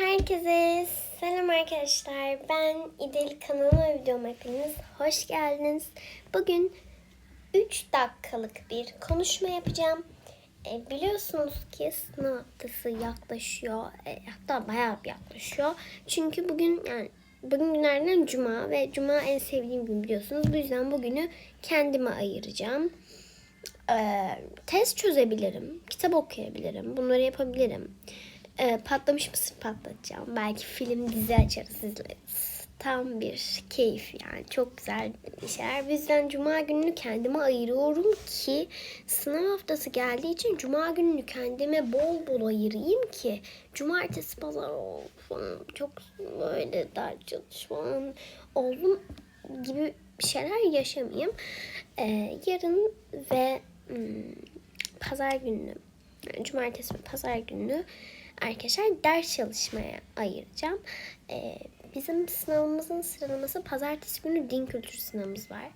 Herkese selam arkadaşlar. Ben İdil kanalıma videoma hepiniz hoş geldiniz. Bugün 3 dakikalık bir konuşma yapacağım. E, biliyorsunuz ki sınav haftası yaklaşıyor. E, hatta bayağı yaklaşıyor. Çünkü bugün yani bugün günlerden cuma ve cuma en sevdiğim gün biliyorsunuz. Bu yüzden bugünü kendime ayıracağım. E, test çözebilirim, kitap okuyabilirim, bunları yapabilirim. E, patlamış mısır patlatacağım. Belki film dizi açarız izleriz. Tam bir keyif yani. Çok güzel şeyler. Bu yüzden cuma gününü kendime ayırıyorum ki sınav haftası geldiği için cuma gününü kendime bol bol ayırayım ki cumartesi pazar olsun. Çok böyle ders çalışmam oldum gibi şeyler yaşamayayım. E, yarın ve hmm, pazar günü cumartesi ve pazar günü arkadaşlar ders çalışmaya ayıracağım. Ee, bizim sınavımızın sıralaması pazartesi günü din kültürü sınavımız var.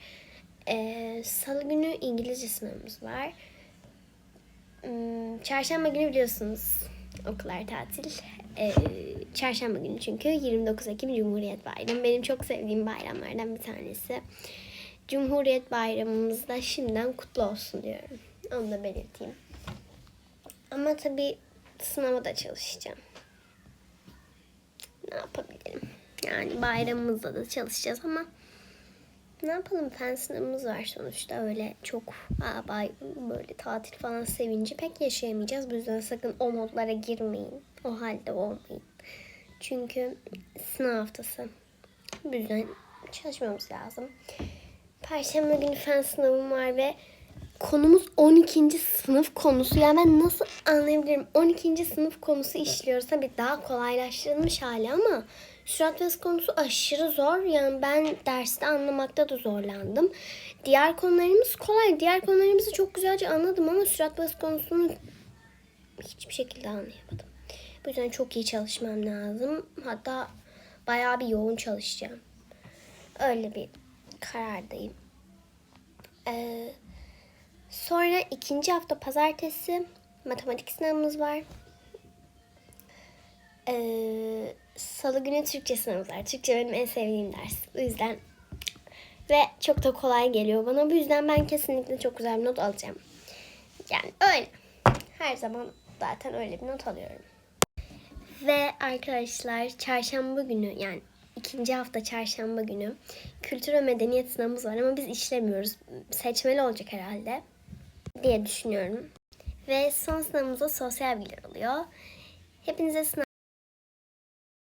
Ee, Salı günü İngilizce sınavımız var. Hmm, Çarşamba günü biliyorsunuz okullar tatil. Ee, çarşamba günü çünkü 29 Ekim Cumhuriyet Bayramı. Benim çok sevdiğim bayramlardan bir tanesi. Cumhuriyet Bayramımız da şimdiden kutlu olsun diyorum. Onu da belirteyim. Ama tabii sınava da çalışacağım. Ne yapabilirim? Yani bayramımızda da çalışacağız ama ne yapalım fen sınavımız var sonuçta öyle çok aa, bay, böyle tatil falan sevinci pek yaşayamayacağız. Bu yüzden sakın o modlara girmeyin. O halde olmayın. Çünkü sınav haftası. Bu yüzden çalışmamız lazım. Perşembe günü fen sınavım var ve konumuz 12. sınıf konusu. Yani ben nasıl anlayabilirim? 12. sınıf konusu işliyoruz. Tabii daha kolaylaştırılmış hali ama surat ve konusu aşırı zor. Yani ben derste anlamakta da zorlandım. Diğer konularımız kolay. Diğer konularımızı çok güzelce anladım ama surat ve konusunu hiçbir şekilde anlayamadım. Bu yüzden çok iyi çalışmam lazım. Hatta bayağı bir yoğun çalışacağım. Öyle bir karardayım. Ee, Sonra ikinci hafta pazartesi matematik sınavımız var. Ee, Salı günü Türkçe sınavımız var. Türkçe benim en sevdiğim ders. O yüzden ve çok da kolay geliyor bana. Bu yüzden ben kesinlikle çok güzel bir not alacağım. Yani öyle. Her zaman zaten öyle bir not alıyorum. Ve arkadaşlar çarşamba günü yani ikinci hafta çarşamba günü kültür ve medeniyet sınavımız var ama biz işlemiyoruz. Seçmeli olacak herhalde diye düşünüyorum. Ve son sınavımızda sosyal bilgiler oluyor. Hepinize sınav